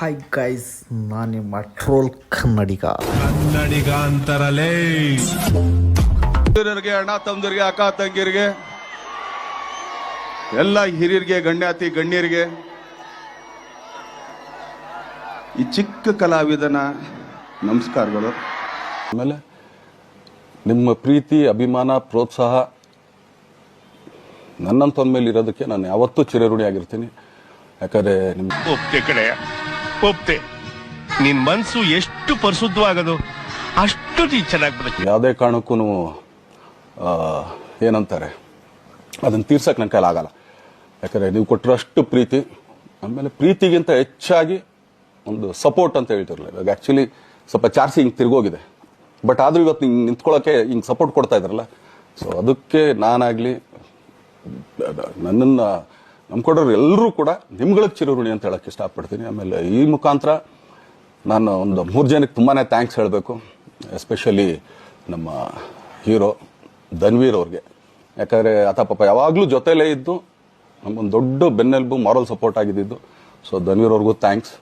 Hi guys ನಾನು ನಿಮ್ಮ troll ಕನ್ನಡಿಗ. ಕನ್ನಡಿಗ ಅಂತಾರಲ್ಲೇ ಹಿರಿಯರಿಗೆ ಅಣ್ಣ ತಮ್ಮದಿರಿಗೆ ಅಕ್ಕ ತಂಗಿಯರಿಗೆ ಎಲ್ಲ ಹಿರಿಯರಿಗೆ ಗಣ್ಯಾತಿ ಗಣ್ಯರಿಗೆ ಈ ಚಿಕ್ಕ ಕಲಾವಿದನ ನಮಸ್ಕಾರಗಳು. ಆಮೇಲೆ ನಿಮ್ಮ ಪ್ರೀತಿ ಅಭಿಮಾನ ಪ್ರೋತ್ಸಾಹ ನನ್ನಂತ ಮೇಲೆ ಇರೋದಕ್ಕೆ ನಾನು ಯಾವತ್ತೂ ಚಿರಋಣಿಯಾಗಿರ್ತೀನಿ. ಯಾಕಂದ್ರೆ ನಿಮ್ಮ ಕಡೆ. ಒಪ್ತೆ. ನಿನ್ ಮನ್ಸು ಎಷ್ಟು ಪರಿಶುದ್ಧವಾಗದು ಅಷ್ಟು ನೀ ಚೆನ್ನಾಗಿ ಬರುತ್ತೆ ಯಾವುದೇ ಕಾರಣಕ್ಕೂ ಏನಂತಾರೆ, ಅದನ್ನು ತೀರ್ಸಕ್ಕೆ ನನ್ನ ಆಗಲ್ಲ. ಯಾಕಂದರೆ ನೀವು ಕೊಟ್ಟಿರೋಷ್ಟು ಪ್ರೀತಿ, ಆಮೇಲೆ ಪ್ರೀತಿಗಿಂತ ಹೆಚ್ಚಾಗಿ ಒಂದು ಸಪೋರ್ಟ್ ಅಂತ ಹೇಳ್ತಿರಲಿಲ್ಲ. ಇವಾಗ ಆ್ಯಕ್ಚುಲಿ ಸ್ವಲ್ಪ ಚಾರ್ಸಿ ಹಿಂಗೆ ತಿರುಗೋಗಿದೆ. ಬಟ್ ಆದರೂ ಇವತ್ತು ಹಿಂಗೆ ನಿಂತ್ಕೊಳ್ಳೋಕೆ ಹಿಂಗೆ ಸಪೋರ್ಟ್ ಕೊಡ್ತಾ ಇದ್ರಲ್ಲ. ಸೊ ಅದಕ್ಕೆ ನಾನಾಗಲಿ ನನ್ನನ್ನು ನಂಬ್ಕೊಡೋರು ಎಲ್ಲರೂ ಕೂಡ ನಿಮ್ಗಳ ಚಿರಋಣಿ ಅಂತ ಹೇಳಕ್ಕೆ ಇಷ್ಟಪಡ್ತೀನಿ. ಆಮೇಲೆ ಈ ಮುಖಾಂತರ ನಾನು ಒಂದು ಮೂರು ಜನಕ್ಕೆ ತುಂಬಾ ಥ್ಯಾಂಕ್ಸ್ ಹೇಳಬೇಕು. ಎಸ್ಪೆಷಲಿ ನಮ್ಮ ಹೀರೋ ಧನ್ವೀರ್ ಅವ್ರಿಗೆ. ಯಾಕಂದರೆ ಆತ ಪಾಪ ಯಾವಾಗಲೂ ಜೊತೆಲೇ ಇದ್ದು, ನಮ್ಮೊಂದು ದೊಡ್ಡ ಬೆನ್ನೆಲುಬು ಮಾರಲ್ ಸಪೋರ್ಟ್ ಆಗಿದ್ದು ಸೊ ಧನ್ವೀರ್ ಅವ್ರಿಗೂ ಥ್ಯಾಂಕ್ಸ್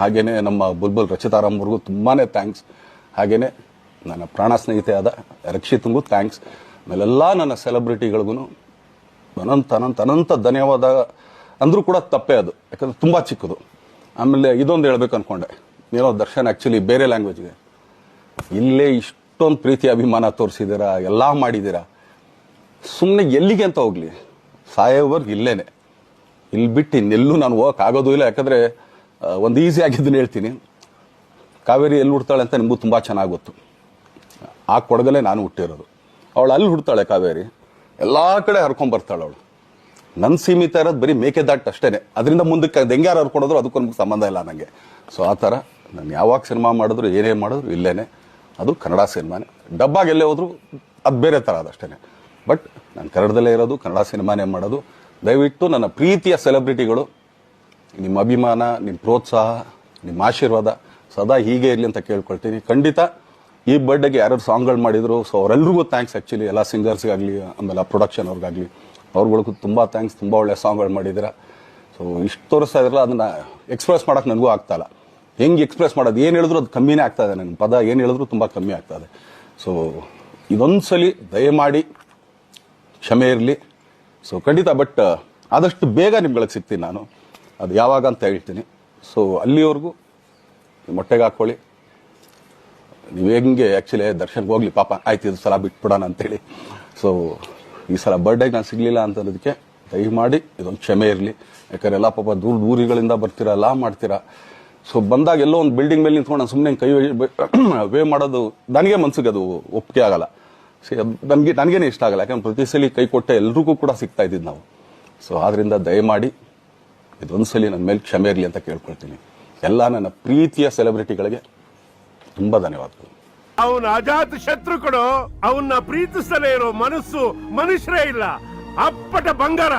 ಹಾಗೆಯೇ ನಮ್ಮ ಬುಲ್ಬುಲ್ ರಚಿತಾರಾಮ್ ಅವ್ರಿಗೂ ತುಂಬಾ ಥ್ಯಾಂಕ್ಸ್ ಹಾಗೇನೆ ನನ್ನ ಪ್ರಾಣ ಸ್ನೇಹಿತೆಯಾದ ರಕ್ಷಿತ್ಗೂ ಥ್ಯಾಂಕ್ಸ್ ಆಮೇಲೆಲ್ಲ ನನ್ನ ಸೆಲೆಬ್ರಿಟಿಗಳಿಗೂ ಅನಂತ ಅನಂತ ಅನಂತ ಧನ್ಯವಾದ ಅಂದರೂ ಕೂಡ ತಪ್ಪೇ ಅದು. ಯಾಕಂದ್ರೆ ತುಂಬ ಚಿಕ್ಕದು. ಆಮೇಲೆ ಇದೊಂದು ಹೇಳ್ಬೇಕು ಅಂದ್ಕೊಂಡೆ ಏನೋ ದರ್ಶನ್ ಆ್ಯಕ್ಚುಲಿ ಬೇರೆ ಲ್ಯಾಂಗ್ವೇಜ್ಗೆ ಇಲ್ಲೇ ಇಷ್ಟೊಂದು ಪ್ರೀತಿ ಅಭಿಮಾನ ತೋರಿಸಿದ್ದೀರಾ, ಎಲ್ಲ ಮಾಡಿದ್ದೀರಾ? ಸುಮ್ಮನೆ ಎಲ್ಲಿಗೆ ಅಂತ ಹೋಗಲಿ. ಸಾಯೋವರ್ಗು ಇಲ್ಲೇ ಇಲ್ಲಿ ಬಿಟ್ಟು ಇನ್ನೆಲ್ಲೂ ನಾನು ಹೋಗೋಕ್ಕಾಗೋದೂ ಇಲ್ಲ. ಯಾಕಂದರೆ ಒಂದು ಈಸಿ ಆಗಿದ್ದನ್ನು ಹೇಳ್ತೀನಿ. ಕಾವೇರಿ ಎಲ್ಲಿ ಹುಡ್ತಾಳೆ ಅಂತ ನಿಮಗೂ ತುಂಬ ಚೆನ್ನಾಗಿ ಗೊತ್ತು. ಆ ಕೊಡಗಲೇ ನಾನು ಹುಟ್ಟಿರೋದು. ಅವಳು ಅಲ್ಲಿ ಹುಡ್ತಾಳೆ ಕಾವೇರಿ. ಎಲ್ಲ ಕಡೆ ಹರ್ಕೊಂಡ್ಬರ್ತಾಳೆ ಅವಳು. ನನ್ನ ಸೀಮಿತ ಇರೋದು ಬರೀ ಮೇಕೆದಾಟ್ ಅಷ್ಟೇ ಅದರಿಂದ ಮುಂದಕ್ಕೆ ಹೆಂಗ್ಯಾರು ಹರ್ಕೊಡೋದ್ರು ಅದಕ್ಕೂ ನಮ್ಗೆ ಸಂಬಂಧ ಇಲ್ಲ ನನಗೆ ಸೊ ಆ ಥರ ನಾನು ಯಾವಾಗ ಸಿನಿಮಾ ಮಾಡಿದ್ರು, ಏನೇ ಮಾಡಿದ್ರು ಇಲ್ಲೇ ಅದು ಕನ್ನಡ ಸಿನಿಮಾನೇ. ಡಬ್ಬಾಗಿ ಎಲ್ಲೇ ಹೋದ್ರು ಅದು ಬೇರೆ ಥರ ಅದಷ್ಟೇ ಬಟ್ ನಾನು ಕನ್ನಡದಲ್ಲೇ ಇರೋದು, ಕನ್ನಡ ಸಿನಿಮಾನೇ ಮಾಡೋದು. ದಯವಿಟ್ಟು ನನ್ನ ಪ್ರೀತಿಯ ಸೆಲೆಬ್ರಿಟಿಗಳು ನಿಮ್ಮ ಅಭಿಮಾನ ನಿಮ್ಮ ಪ್ರೋತ್ಸಾಹ, ನಿಮ್ಮ ಆಶೀರ್ವಾದ ಸದಾ ಹೀಗೆ ಇರಲಿ ಅಂತ ಕೇಳ್ಕೊಳ್ತೀನಿ. ಖಂಡಿತ ಈ ಬರ್ಡೇಗೆ ಯಾರು ಸಾಂಗ್ಗಳು ಮಾಡಿದ್ರು ಸೊ ಅವರೆಲ್ಲರಿಗೂ ಥ್ಯಾಂಕ್ಸ್ ಆ್ಯಕ್ಚುಲಿ ಎಲ್ಲ ಸಿಂಗರ್ಸ್ಗಾಗಲಿ ಆಮೇಲೆ ಪ್ರೊಡಕ್ಷನ್ ಅವ್ರಿಗಾಗಲಿ. ಅವ್ರಗಳಿಗೂ ತುಂಬ ಥ್ಯಾಂಕ್ಸ್ ತುಂಬ ಒಳ್ಳೆ ಸಾಂಗ್ಗಳು ಮಾಡಿದ್ದೀರಾ ಸೊ ಇಷ್ಟು ತೋರಿಸ್ತಾ ಇದ್ರಲ್ಲ, ಅದನ್ನು ಎಕ್ಸ್ಪ್ರೆಸ್ ಮಾಡೋಕೆ ನನಗೂ ಆಗ್ತಾಯಿಲ್ಲ ಹೆಂಗೆ ಎಕ್ಸ್ಪ್ರೆಸ್ ಮಾಡೋದು, ಏನು ಹೇಳಿದ್ರು ಅದು ಕಮ್ಮಿನೇ ಆಗ್ತಾ ಇದೆ ನನ್ನ ಪದ ಏನು ಹೇಳಿದ್ರು ತುಂಬ ಕಮ್ಮಿ ಆಗ್ತಾ ಇದೆ. ಸೊ ಇದೊಂದ್ಸಲಿ ದಯಮಾಡಿ ಕ್ಷಮೆ ಇರಲಿ. ಸೊ ಖಂಡಿತ ಬಟ್ ಆದಷ್ಟು ಬೇಗ ನಿಮ್ಗಳಿಗೆ ಸಿಗ್ತೀನಿ ನಾನು. ಅದು ಯಾವಾಗ ಅಂತ ಹೇಳ್ತೀನಿ. ಸೊ ಅಲ್ಲಿವರೆಗೂ ಮೊಟ್ಟೆಗೆ ಹಾಕೊಳ್ಳಿ ನೀವು ಹೆಂಗೆ ಆ್ಯಕ್ಚುಲಿ ದರ್ಶನ್ಗೆ ಹೋಗ್ಲಿ, ಪಾಪ ಆಯ್ತು ಇದು ಸಲ ಬಿಟ್ಬಿಡೋಣ ಅಂತೇಳಿ. ಸೊ ಈ ಸಲ ಬರ್ಡೇಗೆ ನಾನು ಸಿಗಲಿಲ್ಲ ಅಂತನ್ನೋದಕ್ಕೆ ದಯಮಾಡಿ ಇದೊಂದು ಕ್ಷಮೆ ಇರಲಿ. ಯಾಕಂದ್ರೆ ಎಲ್ಲ ಪಾಪ ದೂರ ದೂರಿಗಳಿಂದ ಬರ್ತೀರಾ, ಎಲ್ಲ ಮಾಡ್ತೀರಾ. ಸೊ ಬಂದಾಗ ಎಲ್ಲೋ ಒಂದು ಬಿಲ್ಡಿಂಗ್ ಮೇಲೆ ನಿಂತ್ಕೊಂಡು ನಾನು ಸುಮ್ಮನೆ ಕೈ ವೇ ಮಾಡೋದು ನನಗೆ ಮನ್ಸಿಗೆ ಅದು ಒಪ್ಪಿಗೆ ಆಗಲ್ಲ. ಸೊ ನನಗೆ, ನನಗೇನೆ ಇಷ್ಟ ಆಗಲ್ಲ. ಯಾಕಂದ್ರೆ ಪ್ರತಿ ಸಲ ಕೈ ಕೊಟ್ಟೆ ಎಲ್ರಿಗೂ ಕೂಡ ಸಿಗ್ತಾ ಇದ್ದಿದ್ದು ನಾವು. ಸೊ ಆದ್ರಿಂದ ದಯಮಾಡಿ ಸಲ ನನ್ನ ಮೇಲೆ ಕ್ಷಮೆ ಇರಲಿ ಅಂತ ಕೇಳ್ಕೊಳ್ತೀನಿ. ಎಲ್ಲ ನನ್ನ ಪ್ರೀತಿಯ ಸೆಲೆಬ್ರಿಟಿಗಳಿಗೆ ತುಂಬಾ ಧನ್ಯವಾದಗಳು. ಅವನ ಅಜಾತ ಶತ್ರು ಕೊಡೋ ಅವನ್ನ ಪ್ರೀತಿಸಲೇ ಇರೋ ಮನಸ್ಸು ಮನುಷ್ಯರೇ ಇಲ್ಲ. ಅಪ್ಪಟ ಬಂಗಾರ.